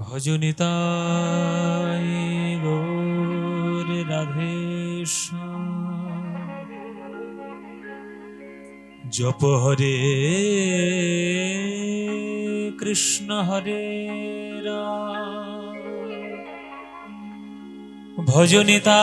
ভজনিতাই গৌর রাধেশ। জপ হরে কৃষ্ণ হরে রাম। ভজনিতা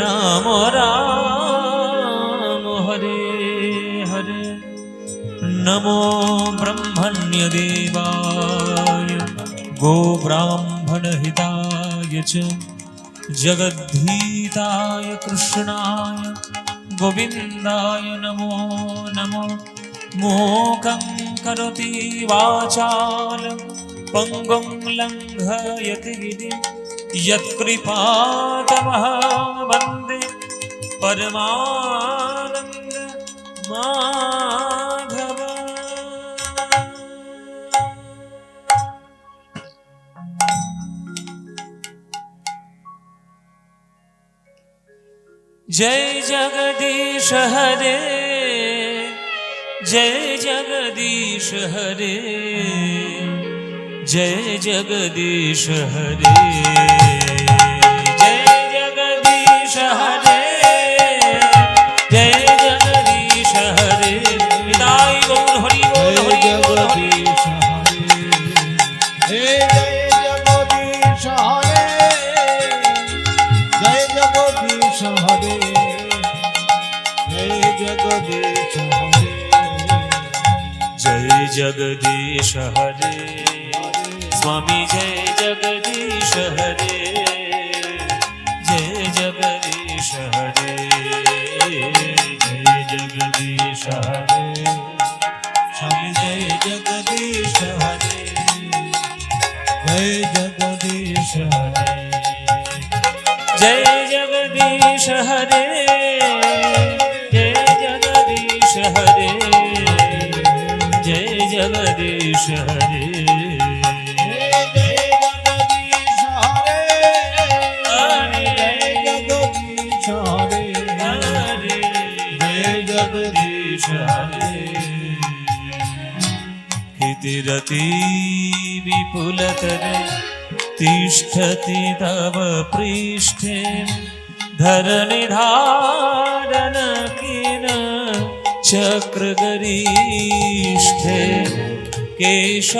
राम राम, हरे हरे। नमो ब्रह्मण्य देवाय गोब्राह्मण हिताय च जगद्धीताय कृष्णाय, गोविन्दाय नमो नमो। मोकं करोति वाचालं, पङ्गुं लङ्घयति यत्कृपातमहं परमानन्द माधव। जय जगदीश हरे जय जगदीश हरे जय जगदीश हरे। जगदीश हरे जय जगदीश हरे जय जगदीश हरे जय जगदीश हरे कीर्तिरति विपुलतर तिष्ठति तव पृष्ठे धरणिधारण किन चक्रगरीष्ठे केशवधृता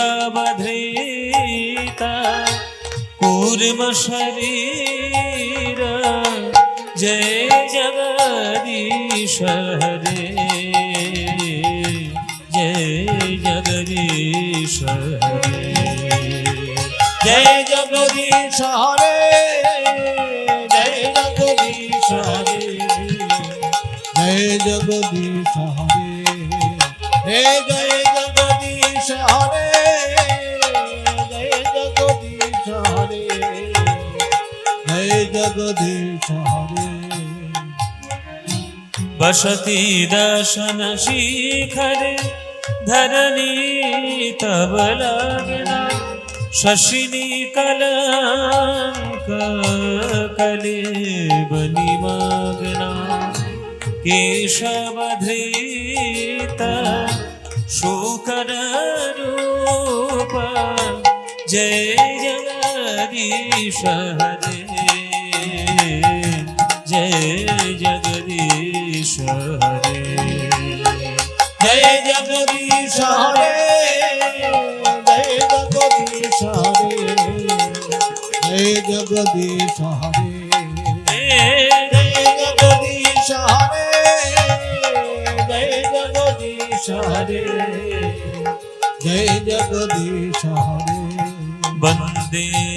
कूर्मशरीर जय जगदीश हरे শহরে, জয় জগদীশ হরে। জয় জগদীশ হরে, হে জয় জগদীশ হরে, জয় জগদীশ হরে। বসতি দর্শন শিখরে, ধরণী তবলা शशिनी कलंक कले बनि मगना केशवधृत शुकर रूप जय जगदीश हरे जय जगदीश हरे जय जगदीश हरे जगदीश हरे। जय जगदीश हरे। जय जगदीश हरे। जय जगदीश हरे। वंदे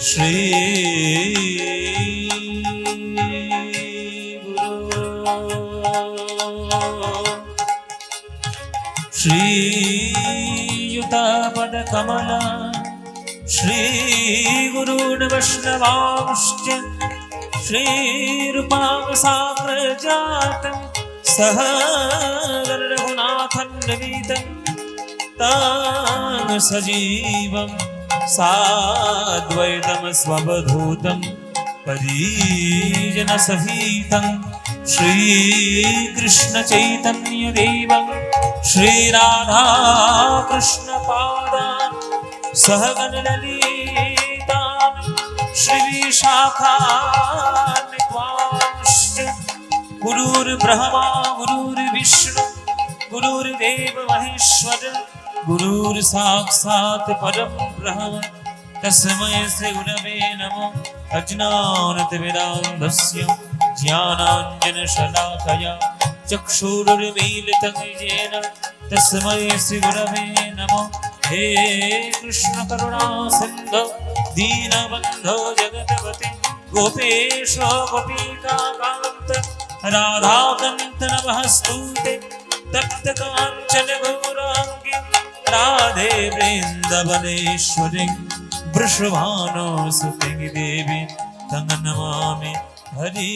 श्री श्रीयुतापदकमला श्रीगुरून् वैष्णवांश्च श्रीरूपावसाग्रजातं सह रघुनाथं नवीतं तान् सजीवं साद्वैतं स्ववधूतं परिजनसहितं श्रीकृष्णचैतन्यदेवं श्रीराधाकृष्णपादान् सहगणललितान् श्रीविशाखान्वित्वांश्च गुरुर्ब्रह्मा गुरुर्विष्णु गुरुर्देव महेश्वर गुरुर्साक्षात् परं ब्रह्म तस्मै श्रीगुरवे नमो अज्ञानतिमिरान्धस्य ज्ञानाञ्जनशलाकया चक्षुरुर्मीलितं येन तस्मै श्रीगुरवे नमो हे कृष्णकरुणा सिन्धो दीनबन्धो जगतपते गोपेश गोपिकान्त राधाकान्त नमस्तुते तप्तकाञ्चन गौराङ्गी राधे वृन्दवनेश्वरी वृषभानो सुतिं देवी तं नमामि हरि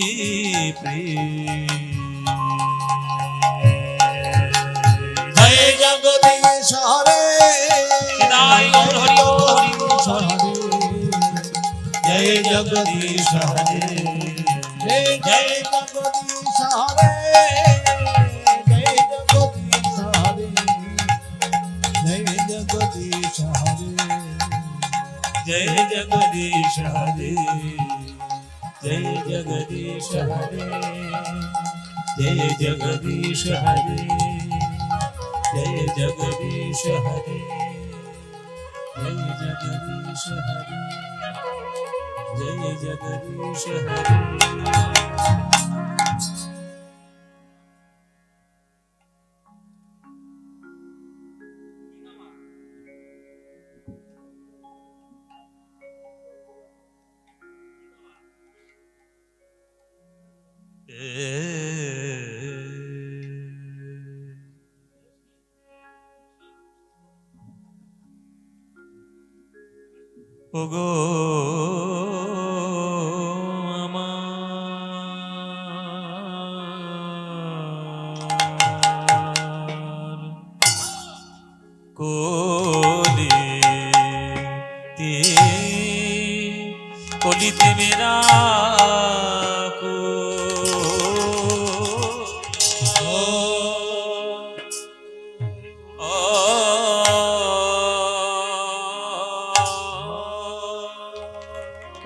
জয় জগদীশ হরে নিতাই গৌর হরি বল, হরি বল, হরি জয় জগদীশ হরে জয় জয় জগদীশ হরে জয় জগদীশ হরে জয় জগদীশ হরে जय जगदीश हरे जय जगदीश हरे जय जगदीश हरे जय जगदीश हरे जय जगदीश हरे जय जगदीश हरे ওগো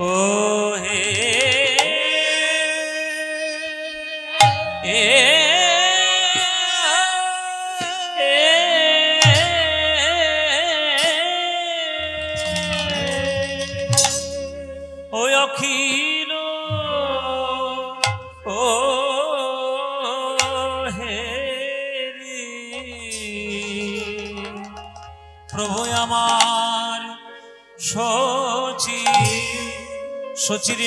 ও হে সচির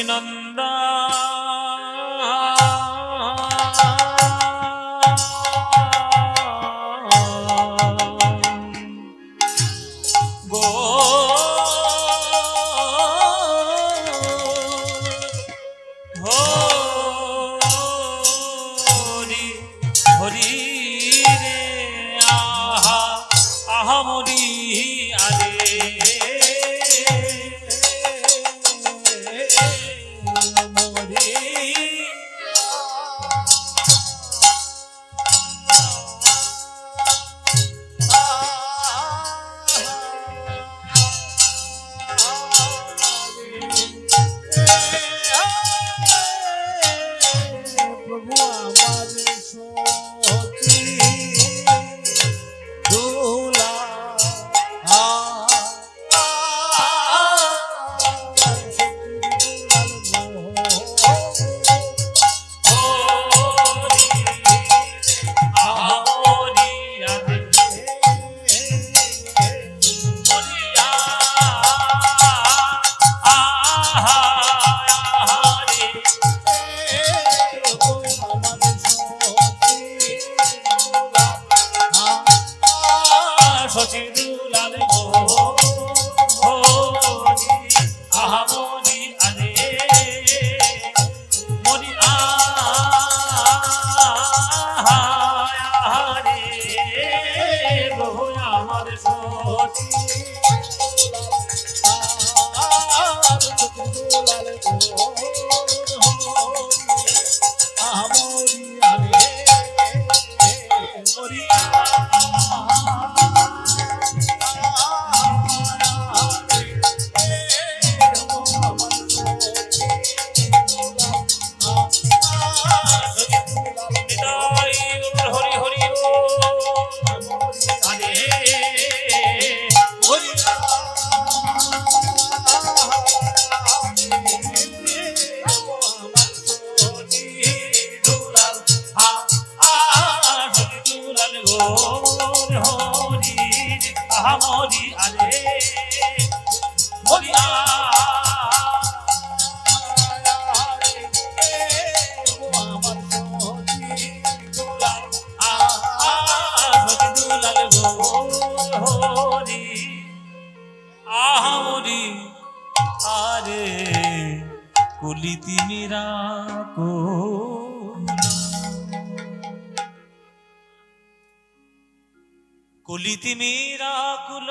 কলিতি কুল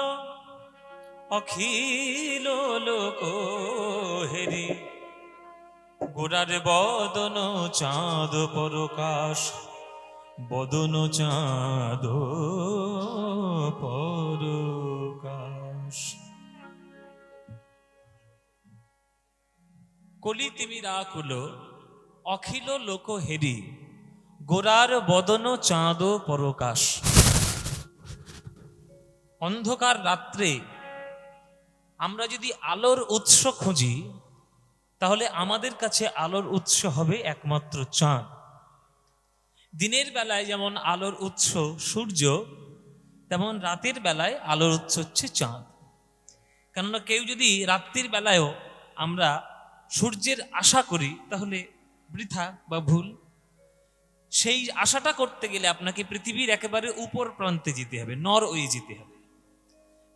অখিল লোক হেরি গোড়ার বদন চাঁদ পরকাশ, বদন চাঁদ পরকাশ। কলি তিমিরা কুলো অখিল লোক হেরি গোরার বদন চাঁদ পরকাশ। অন্ধকার রাত্রে আমরা যদি আলোর উৎস খুঁজি, তাহলে আমাদের কাছে আলোর উৎস হবে একমাত্র চাঁদ। দিনের বেলায় যেমন আলোর উৎস সূর্য, তেমন রাতের বেলায় আলোর উৎস হচ্ছে চাঁদ। কেননা কেউ যদি রাত্রির বেলায়ও আমরা সূর্যের আশা করি, তাহলে বৃথা বা ভুল। সেই আশাটা করতে গেলে আপনাকে পৃথিবীর একেবারে উপর প্রান্তে যেতে হবে নর ওয়ে যেতে হবে।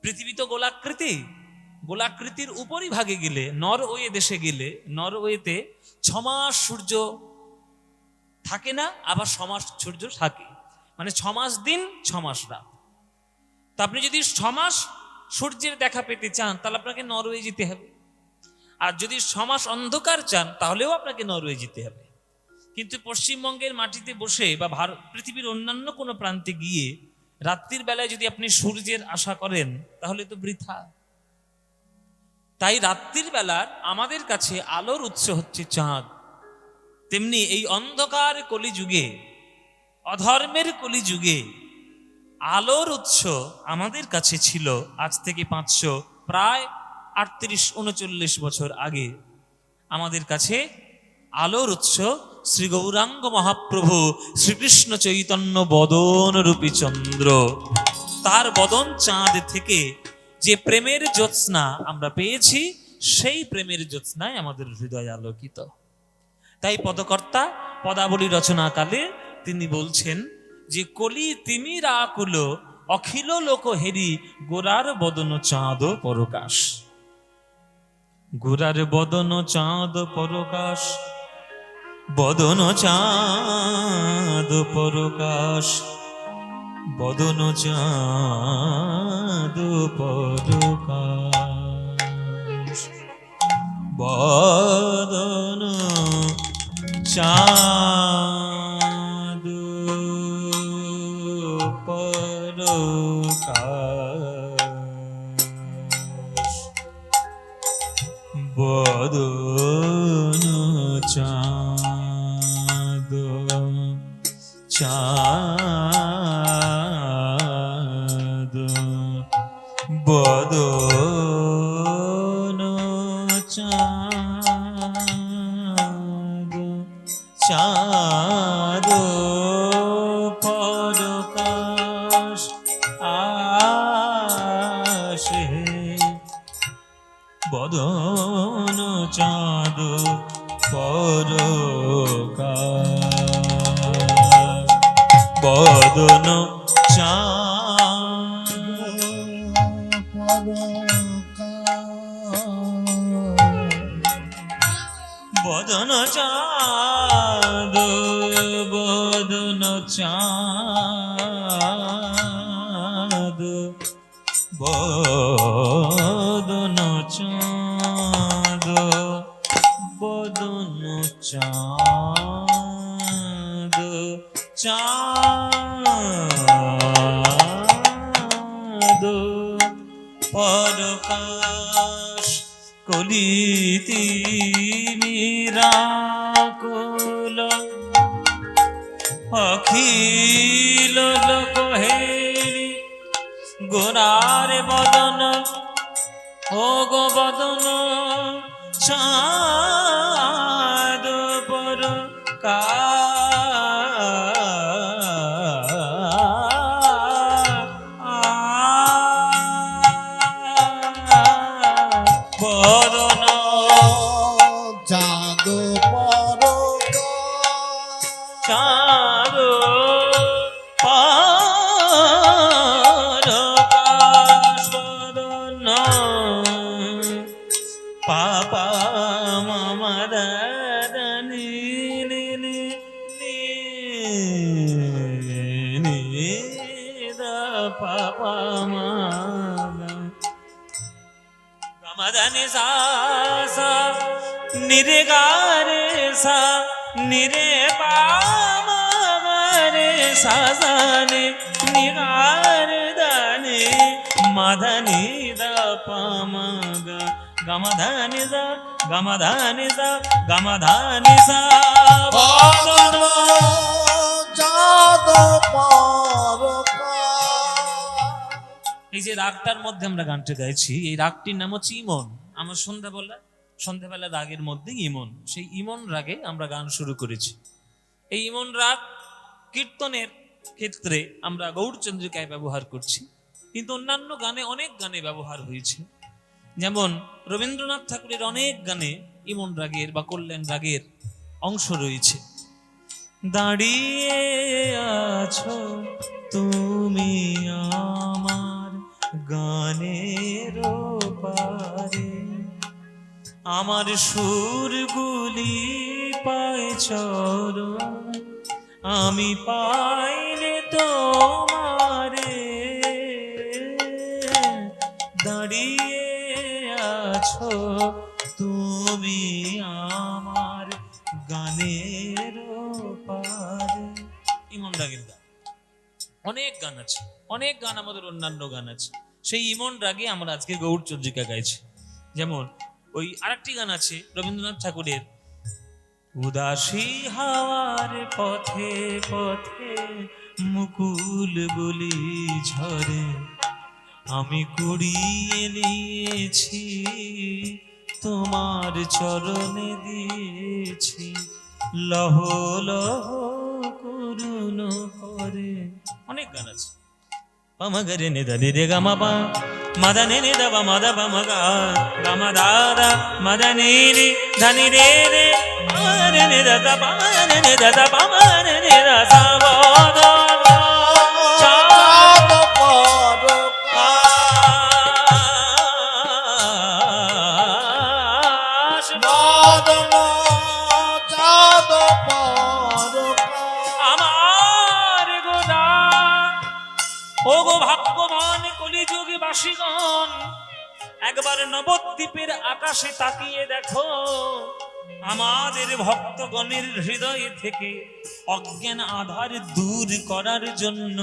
পৃথিবী তো গোলাকৃতি। গোলাকৃতির উপরই ভাগে গেলে, নরওয়ে দেশে গেলে, নরওয়েতে ছমাস সূর্য থাকে না, আবার ছমাস সূর্য থাকে। মানে ছমাস দিন, ছমাস রাত। তা আপনি যদি ছমাস সূর্যের দেখা পেতে চান, তাহলে আপনাকে নরওয়ে যেতে হবে। আর যদি ছমাস অন্ধকার চান, তাহলেও আপনাকে নরওয়ে যেতে হবে। কিন্তু পশ্চিমবঙ্গের মাটিতে বসে বা ভারত পৃথিবীর অন্যান্য কোনো প্রান্তে গিয়ে রাত্রির বেলায় যদি আপনি সূর্যের আশা করেন, তাহলে তো বৃথা। তাই রাত্রির বেলার আমাদের কাছে আলোর উৎস হচ্ছে চাঁদ। তেমনি এই অন্ধকার কলিযুগে, অধর্মের কলিযুগে আলোর উৎস আমাদের কাছে ছিল আজ থেকে পাঁচশো, প্রায় আটত্রিশ, উনচল্লিশ বছর আগে। আমাদের কাছে আলোর উৎস শ্রী গৌরাঙ্গ মহাপ্রভু শ্রীকৃষ্ণ চৈতন্য বদন রূপী চন্দ্র। তার বদন চাঁদ থেকে যে প্রেমের জ্যোৎস্না আমরা পেয়েছি, সেই প্রেমের জ্যোৎস্নায় আমাদের হৃদয় আলোকিত। তাই পদকর্তা পদাবলী রচনাকালে তিনি বলছেন যে, কলি তিমি রাকুল, অখিল লোক হেরি, গোরার বদন চাঁদ পরকাশ। গোরার বদন চাঁদ পরকাশ বদন চাঁদ পরকাশ বদন চাঁদ পরকাশ। বদন চাঁদ চাঁদ বদন চাঁদ বদন চাঁদ। চাঁদ మదని సా నిరిగారే సా నిరే పామరే సాని నిగారదని మదని ద పామగ గమధని ద గమధని ద గమధని సా. జాత పారక এই যে রাগটার মধ্যে আমরা গানটা গাইছি, এই রাগটির নাম হচ্ছে ইমন। আমার সন্ধ্যাবেলা সন্ধ্যাবেলা রাগের মধ্যে ইমন, সেই ইমন রাগে আমরা গান শুরু করেছি। এই ইমন রাগ কীর্তনের ক্ষেত্রে আমরা গৌরচন্দ্রিকায় ব্যবহার করছি, কিন্তু অন্যান্য গানে অনেক গানে ব্যবহার হয়েছে। যেমন রবীন্দ্রনাথ ঠাকুরের অনেক গানে ইমন রাগের বা কল্যাণ রাগের অংশ রয়েছে। দাঁড়িয়ে আছো তুমি আমার গানের পারে আমার সুরগুলি পায় চরণ, আমি পাইলে তোমারে দাঁড়িয়ে আছো তুমি আমার গানের পারে ইমন রাগের গান অনেক গান আছে, অনেক গান আমাদের অন্যান্য গান আছে। সেই ইমন রাগে আমরা আজকে গৌর চন্দ্রিকা গাইছি। যেমন ওই আরেকটি গান আছে রবীন্দ্রনাথ ঠাকুরের, উদাসী হাওয়ার পথে পথে মুকুল বলি ঝরে, আমি কুড়িয়ে নিয়েছি, তোমার চরণে দিয়েছি লহ লহ করুণ করে অনেক গান আছে పమగరి నిద నిరి గమ ప మద నిని దవ మద పమ గ గమ దాద మద నీని ధని రే రే ఆరి ని ద ద নবদ্বীপের আকাশে তাকিয়ে দেখো আমাদের ভক্তগণের হৃদয় থেকে অজ্ঞান আধার দূর করার জন্য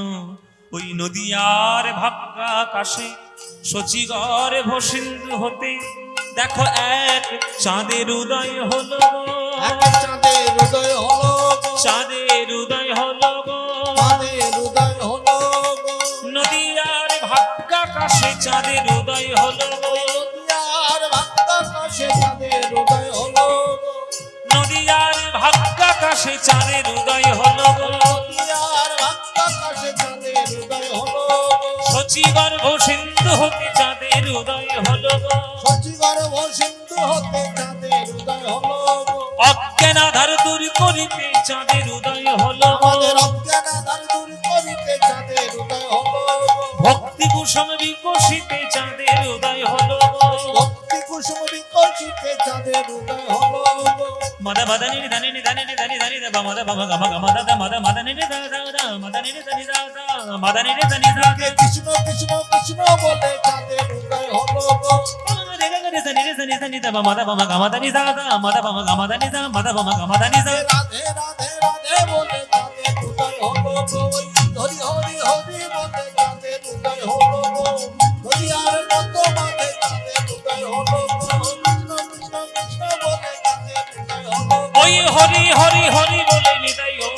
ওই নদীয়ার ভাক্কা আকাশে সচিগর ভসিন্দ্র হতে দেখো এক চাঁদের উদয় হলো চাঁদের হৃদয় হলো চাঁদের উদয় হলো চাঁদের হৃদয় হলো নদীয়ার ভাগ্যাকাশে চাঁদের উদয় হলো ভাগ্যাকাশে চাঁদের উদয় হলো সচিগর্ভ সিন্ধু হতে চাঁদের উদয় হলো সচিগর্ভ সিন্ধু হতে চাঁদের হৃদয় হলো অজ্ঞান আধার দূর করিতে চাঁদের উদয় হলো আমাদের অজ্ঞান আধার দূর করিতে চাঁদের হৃদয় হলো ভক্তি কুসুম বিকশিতে চাঁদের বিকশিতে চাঁদের হৃদয় হলো গো, మద మద నిని ధని ని ధని ని ధని ధని ద మద బమ గమ గమ ద ద మద మద నిని ద ద ద మద నిని ధని ద ద మద నిని ధని ద ద কৃষ্ণ কৃষ্ণ কৃষ্ণ বলে চাঁদের হৃদয় হলো গো, রে গ রে ధని ని ధని ధని ద మద బమ గమ ధని ద ద మద బమ గమ ధని ద మద బమ గమ ధని ద রাধে রাধে রাধে বলে চাঁদের হৃদয় হলো গো, ওই হরি হরি হরি বলে চাঁদের হৃদয় হলো গো, হরিয়ার মতো মাঝে চাঁদের হৃদয় হলো গো, ওই হরি হরি হরি বলে নিতাই হরি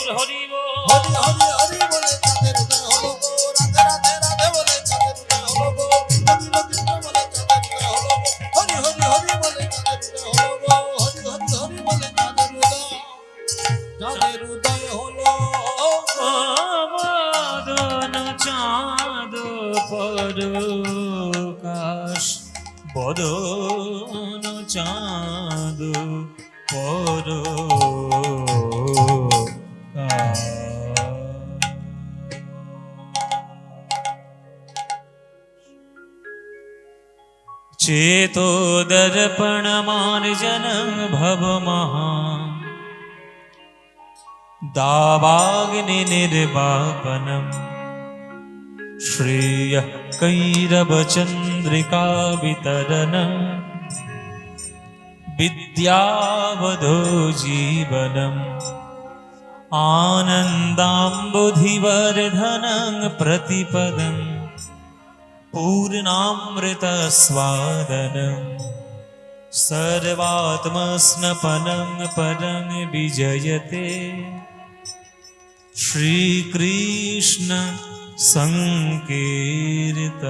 चेतोदर्पणमार्जन भवमहा दावाग्निर्वापनम् श्रेयः कैरवचन्द्रिका वितरन विद्यावधो जीवनम् आनन्दाम्बुधिवर्धनं प्रतिपदम् पूर्णामृतस्वादनं सर्वात्मस्नपनं परं विजयते। श्रीकृष्ण सङ्कीर्त